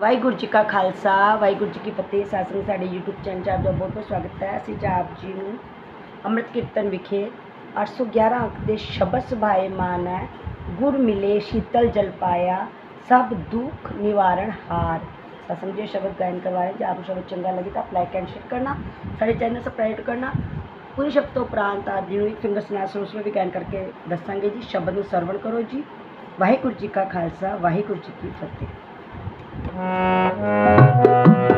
ਵਾਹਿਗੁਰੂ ਜੀ ਕਾ ਖਾਲਸਾ, ਵਾਹਿਗੁਰੂ ਜੀ ਕੀ ਫਤਿਹ। ਸਾਸਨ ਸਾਡੇ YouTube channel 'ਚ ਆਪ ਦਾ ਬਹੁਤ ਬਹੁਤ ਸਵਾਗਤ ਹੈ। ਅਸੀਂ ਆਪ ਜੀ ਨੂੰ ਅੰਮ੍ਰਿਤ ਕੀਰਤਨ ਵਿਖੇ 811 ਅੰਕ ਦੇ ਸ਼ਬਦ ਸੁਭਾਏ ਮਾਨ ਹੈ। ਗੁਰ ਮਿਲੇ, ਸ਼ੀਤਲ ਜਲ ਪਾਇਆ, ਸਭ ਦੁੱਖ ਨਿਵਾਰਣ ਹਾਰ। ਸਾਸਨ ਜੀ ਸ਼ਬਦ ਗਾਇਨ ਕਰਵਾ ਜੇ ਆਪ ਨੂੰ ਸ਼ਬਦ ਚੰਗਾ ਲੱਗੇ ਤਾਂ ਲਾਈਕ ਐਂਡ ਸ਼ੇਅਰ ਕਰਨਾ, ਸਾਡੇ ਚੈਨਲ ਸਬਸਕ੍ਰਾਈਬ ਕਰਨਾ। ਪੂਰੇ ਸ਼ਬਦ ਤੋਂ ਉਪਰੰਤ ਆਪ ਜੀ ਨੂੰ ਇੱਕ ਫਿੰਗਰ ਸਨੈਪ ਉਸ ਵਿੱਚ ਵੀ ਗਾਇਨ ਕਰਕੇ ਦੱਸਾਂਗੇ ਜੀ। ਸ਼ਬਦ ਨੂੰ ਸਰਵਣ ਕਰੋ ਜੀ। ਵਾਹਿਗੁਰੂ ਜੀ ਕਾ ਖਾਲਸਾ, ਵਾਹਿਗੁਰੂ ਜੀ ਕੀ ਫਤਿਹ। Thank you.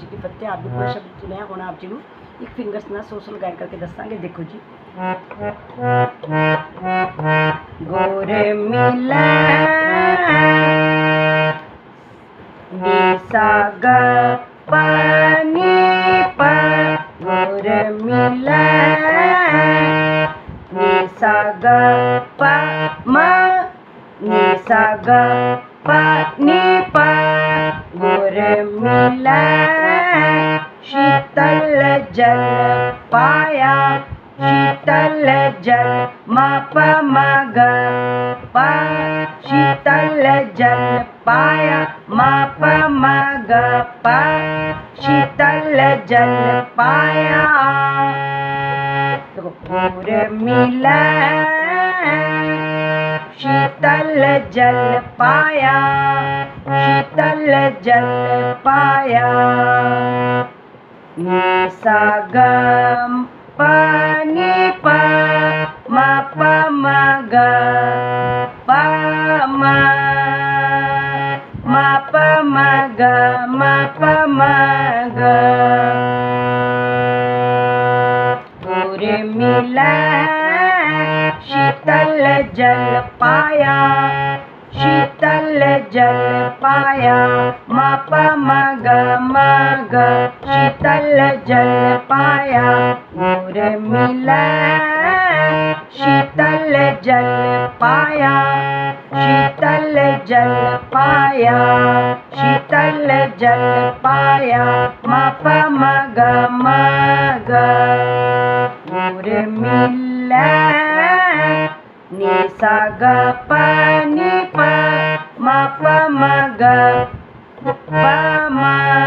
ਜੀ ਕੀ ਫਤਿਹ ਆਪ ਜੀ ਪੂਰਾ ਸ਼ਬਦ ਸੁਣਿਆ ਹੁਣ ਆਪ ਜੀ ਨੂੰ ਇੱਕ ਫਿੰਗਰਸ ਨਾਲ ਸੋਸ਼ਲ ਗਾਇਡ ਕਰਕੇ ਦੱਸਾਂਗੇ ਦੇਖੋ ਜੀ ਗੁਰ ਮਿਲੈ ਨਿਸਗ ਪਨੀ ਪ ਗੁਰ ਮਿਲੈ ਨਿਸਗ ਪ ਮ ਨਿਸਗ और मिला शीतल जल पाया, शीतल जल माप मग शीतल जल पाया, माप मग शीतल जल पाया। तो मिला शीतल जल पाया, शीतल जल पाया। सागम पानी प म प म ग प म म प पूर मिला शीतल जल पाया शीतल जल पाया म प म ग शीतल जल पाया पूर मिला, शीतल जल पाया शीतल जल पाया शीतल जल पाया म मग म ग म मिला। नि सा ग प नि प म प म ग प म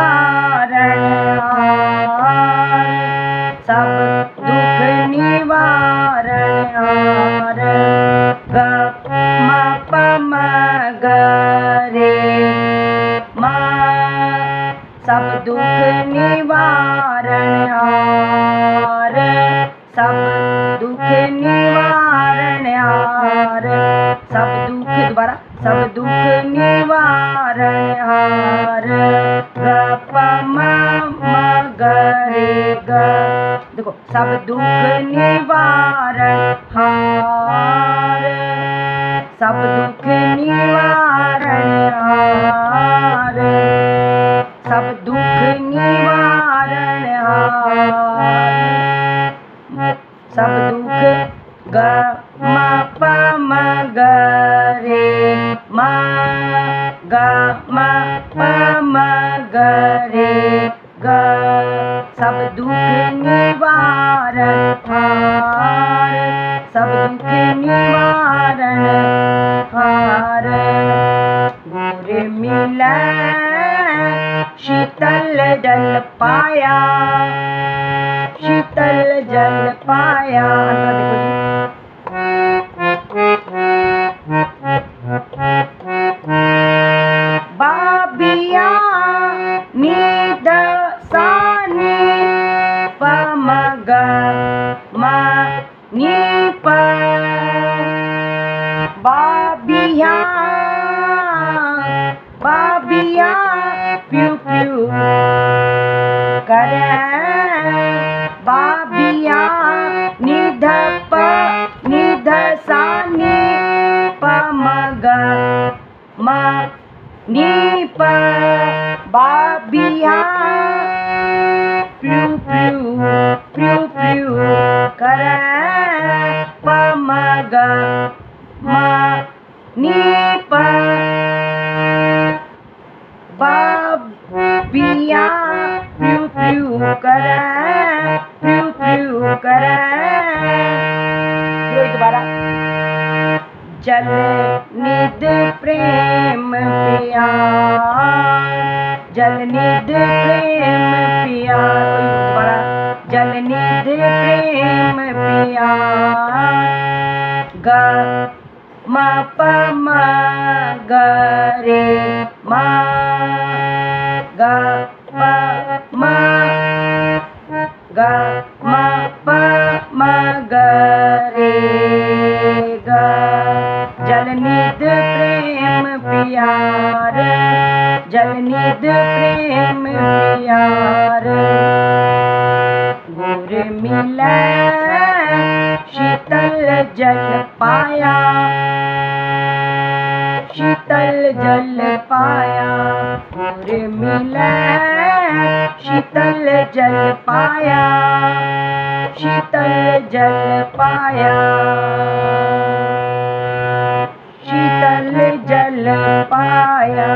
निवारण निवारण हार सब दुख जल पाया शीतल जल पाया करे बाबिया निध प निध सानी पमग म नी प बाबिया, प्यू प्यू प्यू प्यू करे पमग म नी प बाबिया। करे प्यू प्यू जल निध प्रेम पिया जल निध प्रेम पिया जल निध प्रेम पिया ग, म, प, म, ग, रे, म, ग, प, म ग, म, प, म, ग, रे, ग। जल प्रेम प्यार जल निध प्रेम प्यार। गुर मिला, शीतल जल पाया। शीतल जल पाया। पूरे मिले शीतल जल पाया शीतल जल पाया। शीतल जल पाया